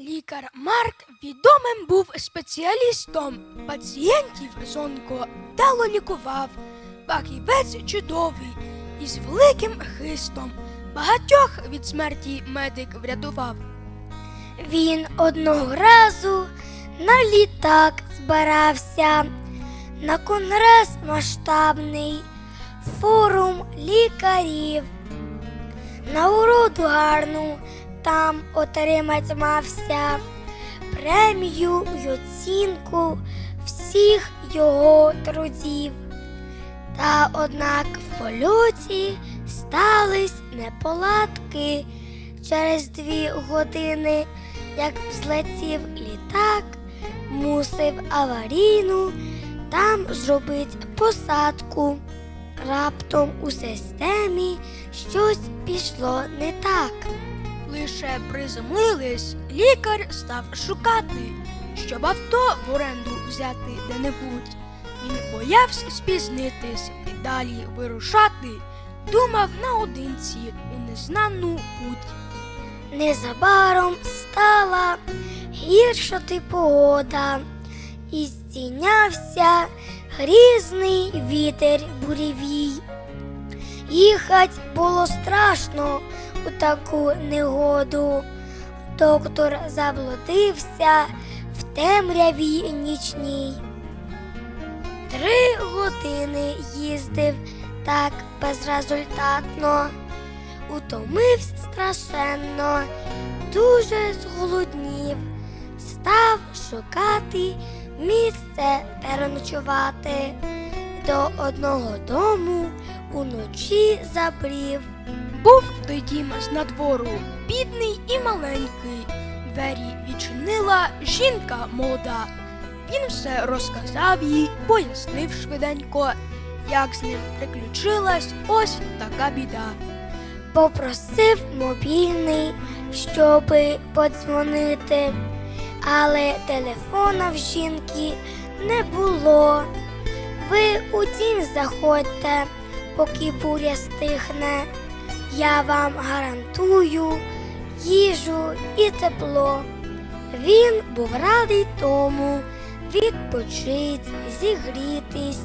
Лікар Марк відомим був спеціалістом. Пацієнтів з онко вдало лікував. Фахівець чудовий із великим хистом. Багатьох від смерті медик врятував. Він одного разу на літак збирався на конгрес масштабний, форум лікарів. Нагороду гарну там отримать мався, премію й оцінку всіх його трудів. Та однак в польоті стались неполадки. Через дві години, як взлетів літак, мусив аварійну там зробить посадку. Раптом у системі щось пішло не так. Лише приземлились, лікар став шукати, щоб авто в оренду взяти де-небудь. Він боявся спізнитись і далі вирушати, думав наодинці у незнану путь. Незабаром стала гіршати погода, і здійнявся грізний вітер буревій. Їхать було страшно у таку негоду. Доктор заблудився в темряві нічній. Три години їздив так безрезультатно, утомився страшенно, дуже зголоднів, став шукати місце переночувати. До одного дому уночі забрів. Був той дім з надвору, бідний і маленький. Двері відчинила жінка молода. Він все розказав їй, пояснив швиденько, як з ним приключилась ось така біда. Попросив мобільний, щоби подзвонити, але телефона в жінки не було. Ви у дім заходьте, поки буря стихне. Я вам гарантую їжу і тепло. Він був радий тому відпочить, зігрітись,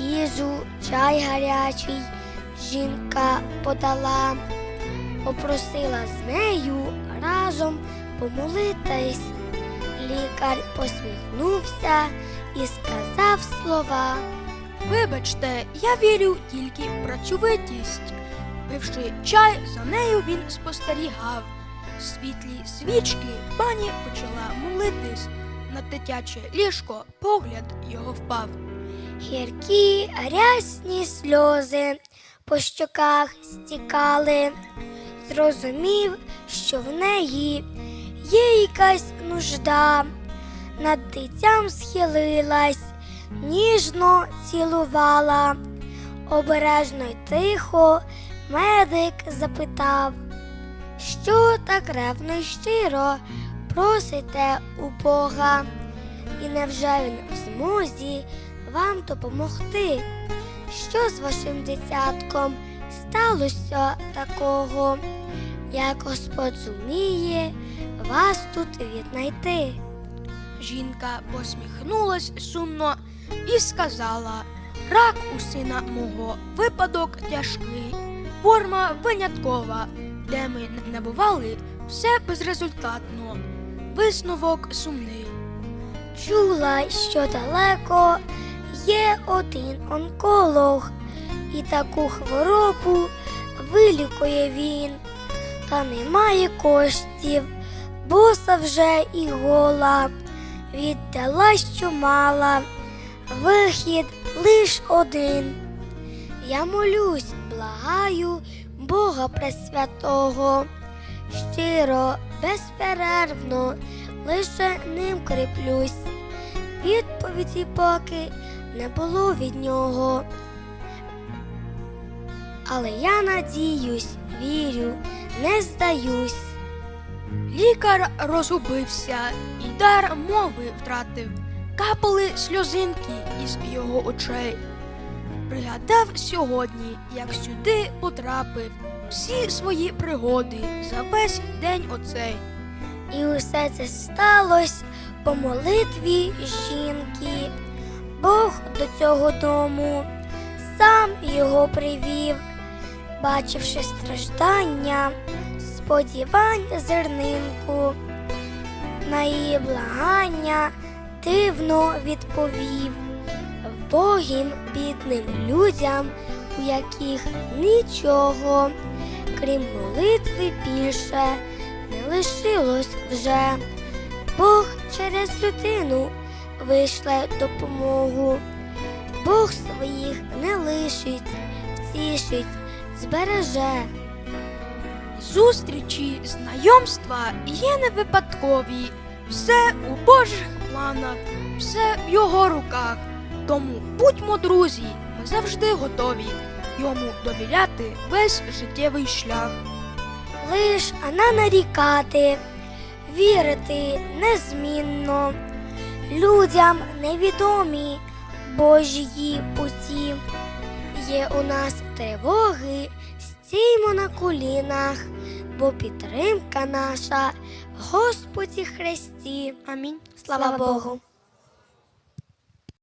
їжу, чай гарячий жінка подала, попросила з нею разом помолитись. Лікар посміхнувся і сказав слова. Вибачте, я вірю тільки в працьовитість. Пивши чай, за нею він спостерігав. Світлі свічки пані почала молитись. На дитяче ліжко погляд його впав. Гіркі рясні сльози по щоках стікали. Зрозумів, що в неї є якась нужда. Над дитям схилилась, ніжно цілувала. Обережно й тихо медик запитав, що так ревно й щиро просите у Бога, і невже він в змозі вам допомогти? Що з вашим дитятком сталося такого, як Господь зуміє вас тут віднайти? Жінка посміхнулась сумно і сказала: Рак у сина мого, випадок тяжкий, форма виняткова, де ми не бували, все безрезультатно. Висновок сумний. Чула, що далеко є один онколог, і таку хворобу вилікує він, та немає коштів, боса вже і гола, віддала, що мала, вихід лиш один. Я молюсь, благаю Бога Пресвятого, щиро, безперервно, лише ним кріплюсь. Відповіді поки не було від нього. Але я надіюсь, вірю, не здаюсь. Лікар розгубився і дар мови втратив. Капали сльозинки із його очей. Пригадав сьогодні, як сюди потрапив всі свої пригоди за весь день оцей. І усе це сталося по молитві жінки. Бог до цього дому сам його привів, бачивши страждання, сподівань зернинку, на її благання дивно відповів вбогим бідним людям, у яких нічого, крім молитви більше, не лишилось вже. Бог через людину вишле допомогу. Бог своїх не лишить, втішить, збереже. Зустрічі, знайомства є не випадкові. Все у Божих планах, все в його руках. Тому будьмо друзі, ми завжди готові йому довіряти весь життєвий шлях. Лиш а нарікати, вірити незмінно, людям невідомі Божії путі. Є у нас тривоги, стіймо на колінах, бо підтримка наша в Господі Христі. Амінь. Слава Богу!